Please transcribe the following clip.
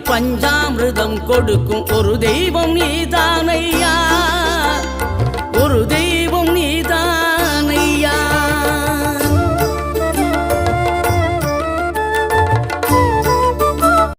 பஞ்சாமிரதம் கொடுக்கும் ஒரு தெய்வம் நீதானையா